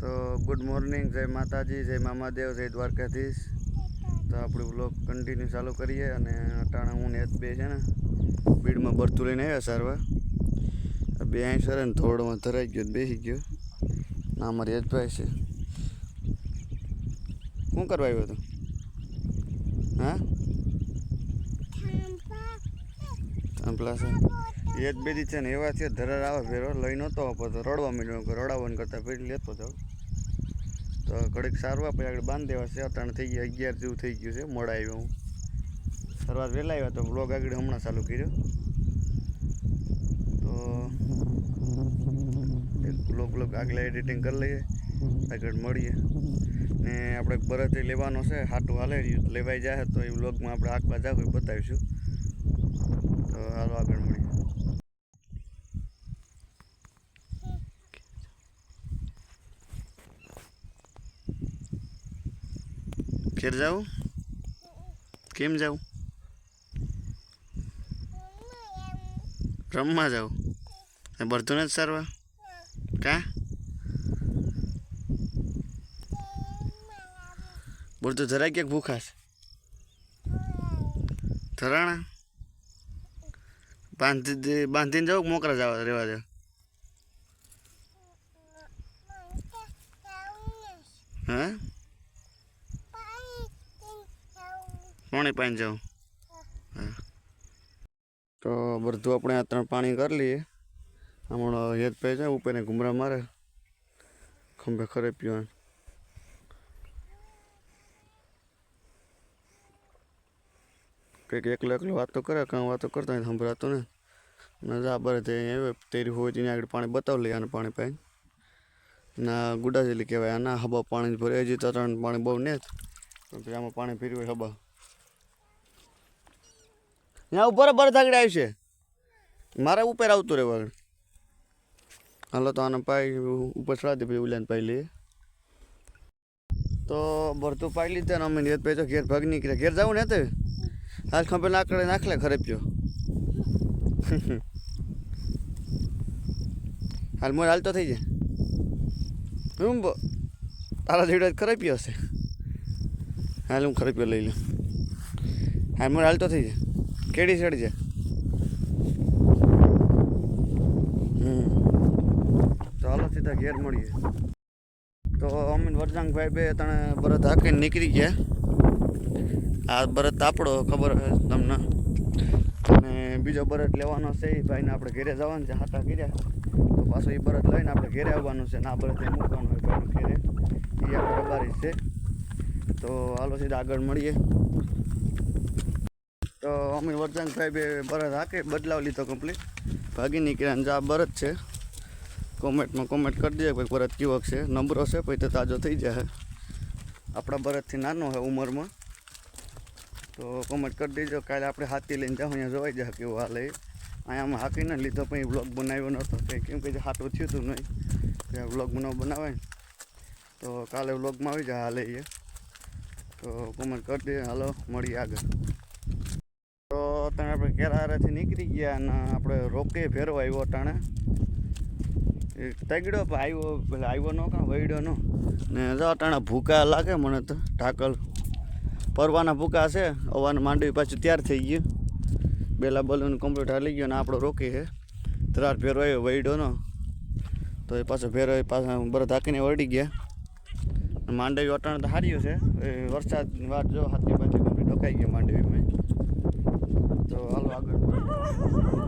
તો good morning જય માતાજી જય મામાદેવ જય દ્વારકાધીશ. તો આપણું બ્લોગ કન્ટિન્યુ ચાલુ કરીએ અને અટાણે હું ને બે છે ને બીડમાં બરતું લઈને આવ્યા સારવાર. બે અહીં સર ને થોડોમાં ધરાઈ ગયો બેસી ગયો. ના અમારે યજભાઈ છે. શું કરવા આવ્યો હતો? હા? થાંભલા છે. એ જ બેદી છે ને એવા છે, ધરાર આવે ફેરો લઈ નહોતો તો રડવા માંડ્યો રડાવવાનું કરતાં પેલી લેતો જાઉં તો ઘડીક સારવા પછી આગળ બાંધી દેવા છે, ત્રણ થઈ ગયા, અગિયાર જેવું થઈ ગયું છે, મોડા આવ્યો હું. શરૂઆત વહેલા આવ્યા તો બ્લોગ આગળ હમણાં ચાલુ કર્યો. તો એક બ્લોગ બ્લોગ આગળ એડિટિંગ કરી લઈએ, આગળ મળીએ. ને આપણે બરત લેવાનો છે, હાટું હાલે, લેવાઈ જાય તો એ બ્લોગમાં આપણે આંકવા જાવ બતાવીશું. તો હાલો આગળ મળીએ ઘેર જાવું કેમ જાવું રમવા જાઉં? એ ભરતું નથી સારવા? કા? બોલતું જરાય ક્યાંક ભૂખાશ ધરાણા? બાંધી બાંધીને જાવ મોકરા જવા રહેવા દે હા? પાણી પાણી જાઉં? તો બધું આપણે આ ત્રણ પાણી કરી લઈએ. હમણાં હેત પે જાય ઉપર ઘુમરા મારે. ખંભે ખરે પીવાનું. કંઈક એકલો એકલો વાતો કરે, કાં વાતો કરતા હોય સંભળાતો ને. ના જા બરે તે તેરી હોય તેની આગળ પાણી બતાવી લઈએ આને પાણી પાઈ ના ગુડા જેલી કહેવાય, આના હબા પાણી ભરે, હજી તો ત્રણ પાણી બહુ ને આમાં પાણી ફેર્યું હોય હબા. ત્યાં ઉપર બર થાગડે આવશે મારે ઉપર આવતું રહેવા હાલો તો આને પાઈ ઉપર ચડા દે પછી ઉલ્યાને પાઈ લઈએ. તો ભરતું પાઈ લીધે ને અમે નિયત પછી તો ઘેર ભાગ નીકળ્યા. ઘેર જવું ને તે? હાલ ખંભે નાકડે નાખલે ખરે પીયો. હાલ મોર હાલતો થઈ જાય. હું તારા જેવડો ખરેપ્યો હશે? હાલ હું ખરે લઈ લઉં. હાલ મોર હાલતો થઈ જાય. કેડી સાઈડ છે હાલો સીધા ઘેર મળીએ. તો અમીન, વરજાંગભાઈ બે તણે બરત હાકીને નીકળી ગયા. આ બરત આપણો, ખબર તમને? અને બીજો બરત લેવાનો છે એ ભાઈને આપણે ઘેરે જવાનું છે હાથા કર્યા. તો પાછો એ બરત લઈને આપણે ઘેરે આવવાનું છે, ને આ બરત મૂકવાનું હોય ભાઈનું ઘેરે. એ આપણે બારી છે. તો હાલો સીધા આગળ મળીએ. તો અમે વરજાંગભાઈ બે બરત હાકે, બદલાવ લીધો કમ્પ્લીટ ભાગી નીકળ્યા જા બરત છે. કોમેન્ટમાં કોમેન્ટ કરી દેજો ભાઈ બરત કેવોક છે. નંબરો છે, પછી તો તાજો થઈ જાય આપણા બરતથી નાનો છે ઉંમરમાં. તો કોમેન્ટ કરી દેજો, કાલે આપણે હાથી લઈને જાઉં, અહીંયા જોવાઈ જાય કેવું હાલે એ. અમે હાકીને લીધો, પછી વ્લોગ બનાવ્યો નહોતો. કે કેમ કે હાટું થયું હતું નહીં કે વ્લોગ બનાવ બનાવે તો કાલે વ્લોગમાં આવી જાય હાલે એ. તો કોમેન્ટ કરી દે, હાલો, મળીએ આગળ. તો અત્યારે આપણે કેરારેથી નીકળી ગયા અને આપણે રોકે ફેરવા આવ્યો તગડ્યો પણ આવ્યો પેલા આવ્યો ન કાં વૈડ્યો નો. ને જો અટાણે ભૂકા લાગે મને તો, ઢાકલ. પરવાના ભૂકા છે અવાને માંડવી પાછું તૈયાર થઈ ગયું. બેલા બલૂન કમ્પ્લીટ હાલી ગયો ને આપણો રોકી છે. ત્રાર ફેરો આવ્યો વૈડો નો. તો એ પાછો ફેરો પાછા બરફ ઢાંકીને વળી ગયા. માંડવી અટાણે તો હાર્યું છે. એ વરસાદની વાત જો હાથી પાછી કમ્પ્લીટ ઢોકાઈ ગયો માંડવીમાં. તો હાલો આગળ.